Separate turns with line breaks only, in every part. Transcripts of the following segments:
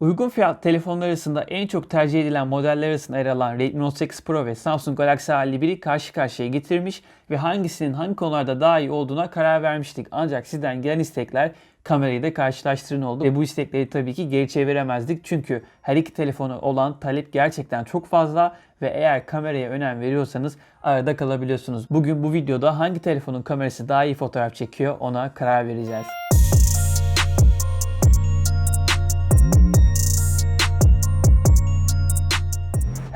Uygun fiyat telefonlar arasında en çok tercih edilen modeller arasında yer alan Redmi Note 8 Pro ve Samsung Galaxy A51'i karşı karşıya getirmiş ve hangisinin hangi konularda daha iyi olduğuna karar vermiştik. Ancak sizden gelen istekler kamerayı da karşılaştırın oldu ve bu istekleri tabii ki geri çeviremezdik. Çünkü her iki telefonu olan talep gerçekten çok fazla ve eğer kameraya önem veriyorsanız arada kalabiliyorsunuz. Bugün bu videoda hangi telefonun kamerası daha iyi fotoğraf çekiyor ona karar vereceğiz.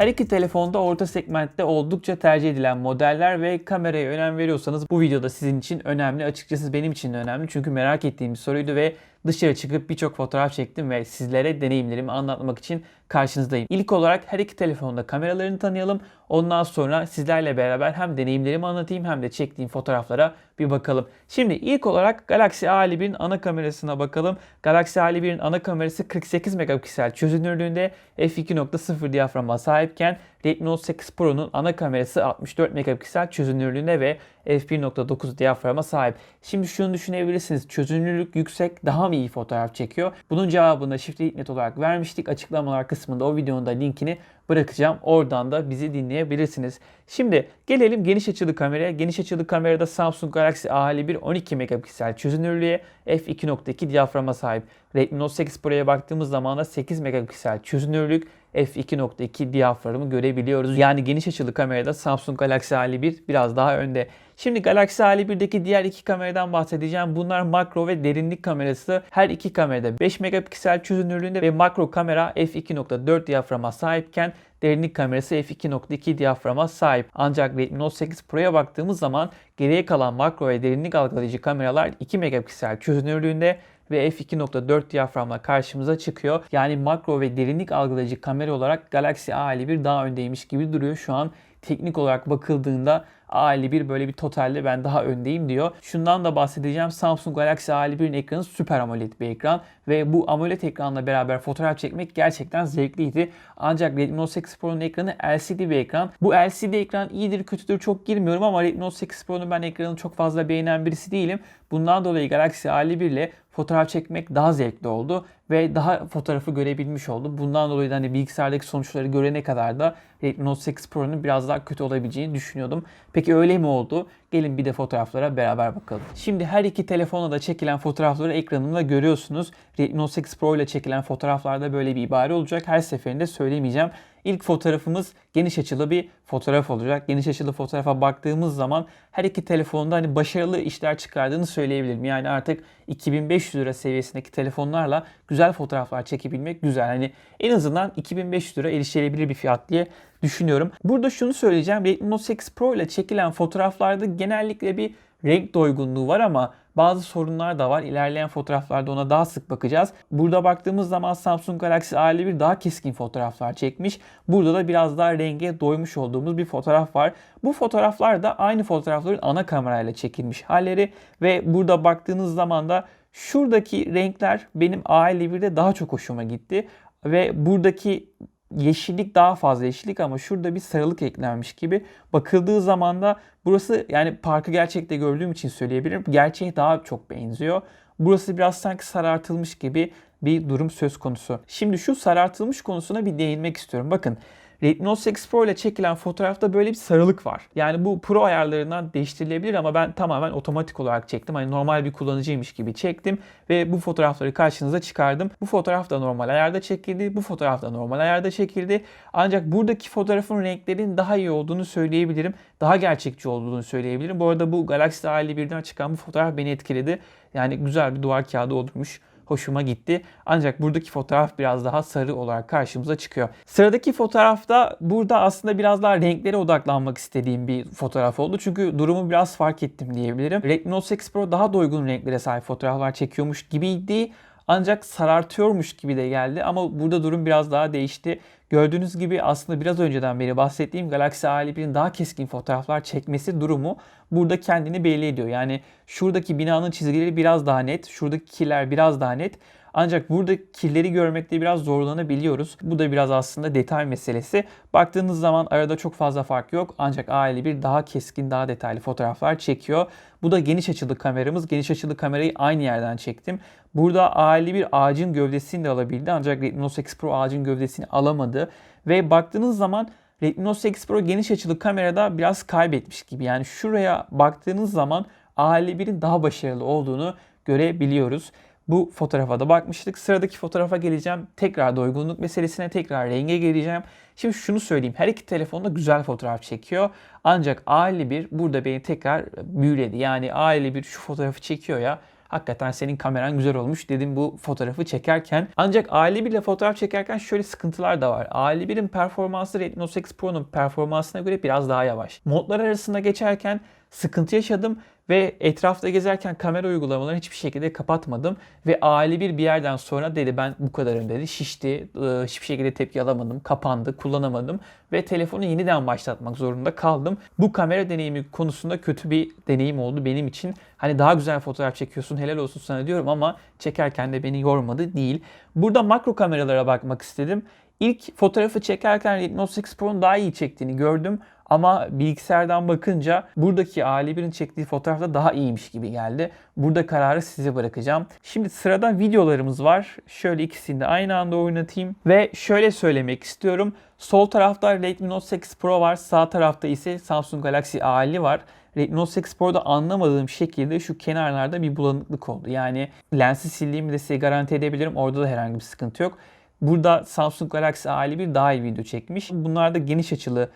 Her iki telefonda orta segmentte oldukça tercih edilen modeller ve kameraya önem veriyorsanız bu videoda sizin için önemli. Açıkçası benim için de önemli çünkü merak ettiğim bir soruydu ve dışarı çıkıp birçok fotoğraf çektim ve sizlere deneyimlerimi anlatmak için karşınızdayım. İlk olarak her iki telefonda kameralarını tanıyalım. Ondan sonra sizlerle beraber hem deneyimlerimi anlatayım hem de çektiğim fotoğraflara bir bakalım. Şimdi ilk olarak Galaxy A51'in ana kamerasına bakalım. Galaxy A51'in ana kamerası 48 megapiksel çözünürlüğünde f2.0 diyaframa sahipken Redmi Note 8 Pro'nun ana kamerası 64 megapiksel çözünürlüğüne ve f1.9 diyaframa sahip. Şimdi şunu düşünebilirsiniz. Çözünürlük yüksek daha mı iyi fotoğraf çekiyor? Bunun cevabını şifreli net olarak vermiştik. Açıklamalar kısmında o videonun da linkini bırakacağım. Oradan da bizi dinleyebilirsiniz. Şimdi gelelim geniş açılı kameraya. Geniş açılı kamerada Samsung Galaxy A51 12 megapiksel çözünürlüğe f2.2 diyaframa sahip. Redmi Note 8 Pro'ya baktığımız zaman da 8 megapiksel çözünürlük f2.2 diyaframı görebiliyoruz. Yani geniş açılı kamerada Samsung Galaxy A51 biraz daha önde. Şimdi Galaxy A51'deki diğer iki kameradan bahsedeceğim. Bunlar makro ve derinlik kamerası. Her iki kamerada 5 megapiksel çözünürlüğünde ve makro kamera f2.4 diyaframa sahipken derinlik kamerası f2.2 diyaframa sahip. Ancak Redmi Note 8 Pro'ya baktığımız zaman geriye kalan makro ve derinlik algılayıcı kameralar 2 megapiksel çözünürlüğünde ve f2.4 diyaframla karşımıza çıkıyor. Yani makro ve derinlik algılayıcı kamera olarak Galaxy A51 daha öndeymiş gibi duruyor. Şu an teknik olarak bakıldığında A51 böyle bir totalde ben daha öndeyim diyor. Şundan da bahsedeceğim. Samsung Galaxy A51'in ekranı süper AMOLED bir ekran ve bu AMOLED ekranla beraber fotoğraf çekmek gerçekten zevkliydi. Ancak Redmi Note 8 Pro'nun ekranı LCD bir ekran. Bu LCD ekran iyidir kötüdür çok girmiyorum ama Redmi Note 8 Pro'nun ben ekranını çok fazla beğenen birisi değilim. Bundan dolayı Galaxy A51 ile fotoğraf çekmek daha zevkli oldu ve daha fotoğrafı görebilmiş oldum. Bundan dolayı da hani bilgisayardaki sonuçları görene kadar da Redmi Note 8 Pro'nun biraz daha kötü olabileceğini düşünüyordum. Peki öyle mi oldu? Gelin bir de fotoğraflara beraber bakalım. Şimdi her iki telefonla da çekilen fotoğrafları ekranımda görüyorsunuz. Redmi Note 8 Pro ile çekilen fotoğraflarda böyle bir ibare olacak. Her seferinde söylemeyeceğim. İlk fotoğrafımız geniş açılı bir fotoğraf olacak. Geniş açılı fotoğrafa baktığımız zaman her iki telefonda hani başarılı işler çıkardığını söyleyebilirim. Yani artık 2500 lira seviyesindeki telefonlarla güzel fotoğraflar çekebilmek güzel. Hani en azından 2500 lira erişilebilir bir fiyat diye düşünüyorum. Burada şunu söyleyeceğim. Redmi Note 8 Pro ile çekilen fotoğraflarda genellikle bir renk doygunluğu var ama bazı sorunlar da var. İlerleyen fotoğraflarda ona daha sık bakacağız. Burada baktığımız zaman Samsung Galaxy A51 daha keskin fotoğraflar çekmiş. Burada da biraz daha renge doymuş olduğumuz bir fotoğraf var. Bu fotoğraflar da aynı fotoğrafların ana kamerayla çekilmiş halleri ve burada baktığınız zaman da şuradaki renkler benim A51'de daha çok hoşuma gitti ve buradaki yeşillik daha fazla yeşillik ama şurada bir sarılık eklenmiş gibi. Bakıldığı zaman da burası yani parkı gerçekte gördüğüm için söyleyebilirim. Gerçeğe daha çok benziyor. Burası biraz sanki sarartılmış gibi bir durum söz konusu. Şimdi şu sarartılmış konusuna bir değinmek istiyorum. Bakın Redmi Note 8 Pro ile çekilen fotoğrafta böyle bir sarılık var. Yani bu Pro ayarlarından değiştirilebilir ama ben tamamen otomatik olarak çektim. Hani normal bir kullanıcıymış gibi çektim ve bu fotoğrafları karşınıza çıkardım. Bu fotoğraf da normal ayarda çekildi. Bu fotoğraf da normal ayarda çekildi. Ancak buradaki fotoğrafın renklerin daha iyi olduğunu söyleyebilirim. Daha gerçekçi olduğunu söyleyebilirim. Bu arada bu Galaxy A51'den çıkan bu fotoğraf beni etkiledi. Yani güzel bir duvar kağıdı olmuş hoşuma gitti. Ancak buradaki fotoğraf biraz daha sarı olarak karşımıza çıkıyor. Sıradaki fotoğrafta burada aslında biraz daha renklere odaklanmak istediğim bir fotoğraf oldu. Çünkü durumu biraz fark ettim diyebilirim. Redmi Note 8 Pro daha doygun renklere sahip fotoğraflar çekiyormuş gibiydi. Ancak sarartıyormuş gibi de geldi ama burada durum biraz daha değişti. Gördüğünüz gibi aslında biraz önceden beri bahsettiğim Galaxy A51'in daha keskin fotoğraflar çekmesi durumu burada kendini belli ediyor. Yani şuradaki binanın çizgileri biraz daha net, şuradaki kirler biraz daha net. Ancak burada kirleri görmekte biraz zorlanabiliyoruz. Bu da biraz aslında detay meselesi. Baktığınız zaman arada çok fazla fark yok. Ancak A51 daha keskin, daha detaylı fotoğraflar çekiyor. Bu da geniş açılı kameramız. Geniş açılı kamerayı aynı yerden çektim. Burada A51 ağacın gövdesini de alabildi ancak Redmi Note 8 Pro ağacın gövdesini alamadı. Ve baktığınız zaman Redmi Note 8 Pro geniş açılı kamerada biraz kaybetmiş gibi. Yani şuraya baktığınız zaman A51'in daha başarılı olduğunu görebiliyoruz. Bu fotoğrafa da bakmıştık. Sıradaki fotoğrafa geleceğim. Tekrar doygunluk meselesine, tekrar renge geleceğim. Şimdi şunu söyleyeyim. Her iki telefon da güzel fotoğraf çekiyor. Ancak A51 burada beni tekrar büyüledi. Yani A51 şu fotoğrafı çekiyor ya. Hakikaten senin kameran güzel olmuş dedim bu fotoğrafı çekerken. Ancak A51 ile fotoğraf çekerken şöyle sıkıntılar da var. A51'in performansı Redmi Note 8 Pro'nun performansına göre biraz daha yavaş. Modlar arasında geçerken sıkıntı yaşadım ve etrafta gezerken kamera uygulamalarını hiçbir şekilde kapatmadım. Ve A51 bir yerden sonra dedi ben bu kadarım dedi. Şişti. Hiçbir şekilde tepki alamadım. Kapandı. Kullanamadım. Ve telefonu yeniden başlatmak zorunda kaldım. Bu kamera deneyimi konusunda kötü bir deneyim oldu benim için. Hani daha güzel fotoğraf çekiyorsun helal olsun sana diyorum ama çekerken de beni yormadı değil. Burada makro kameralara bakmak istedim. İlk fotoğrafı çekerken Redmi Note 8 Pro'nun daha iyi çektiğini gördüm. Ama bilgisayardan bakınca buradaki A51'in çektiği fotoğrafta daha iyiymiş gibi geldi. Burada kararı size bırakacağım. Şimdi sırada videolarımız var. Şöyle ikisini de aynı anda oynatayım. Ve şöyle söylemek istiyorum. Sol tarafta Redmi Note 8 Pro var. Sağ tarafta ise Samsung Galaxy A50 var. Redmi Note 8 Pro'da anlamadığım şekilde şu kenarlarda bir bulanıklık oldu. Yani lensi sildiğimi de size garanti edebilirim. Orada da herhangi bir sıkıntı yok. Burada Samsung Galaxy A51 daha iyi video çekmiş. Bunlar da geniş açılı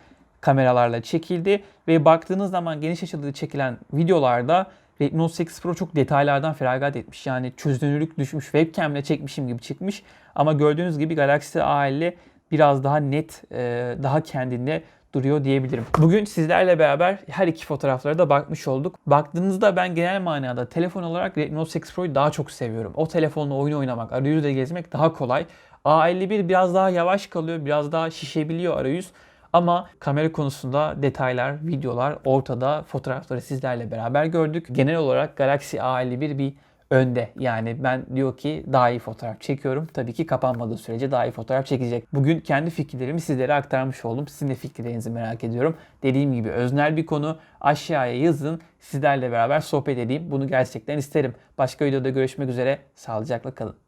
kameralarla çekildi ve baktığınız zaman geniş açılı çekilen videolarda Redmi Note 8 Pro çok detaylardan feragat etmiş. Yani çözünürlük düşmüş, webcam ile çekmişim gibi çıkmış. Ama gördüğünüz gibi Galaxy A50 biraz daha net, e, daha kendinde duruyor diyebilirim. Bugün sizlerle beraber her iki fotoğraflara da bakmış olduk. Baktığınızda ben genel manada telefon olarak Redmi Note 8 Pro'yu daha çok seviyorum. O telefonla oyun oynamak, arayüzle gezmek daha kolay. A51 biraz daha yavaş kalıyor, biraz daha şişebiliyor arayüz. Ama kamera konusunda detaylar, videolar ortada. Fotoğrafları sizlerle beraber gördük. Genel olarak Galaxy A51 bir önde. Yani ben diyor ki daha iyi fotoğraf çekiyorum. Tabii ki kapanmadığı sürece daha iyi fotoğraf çekecek. Bugün kendi fikirlerimi sizlere aktarmış oldum. Sizin de fikirlerinizi merak ediyorum. Dediğim gibi öznel bir konu. Aşağıya yazın. Sizlerle beraber sohbet edeyim. Bunu gerçekten isterim. Başka videoda görüşmek üzere. Sağlıcakla kalın.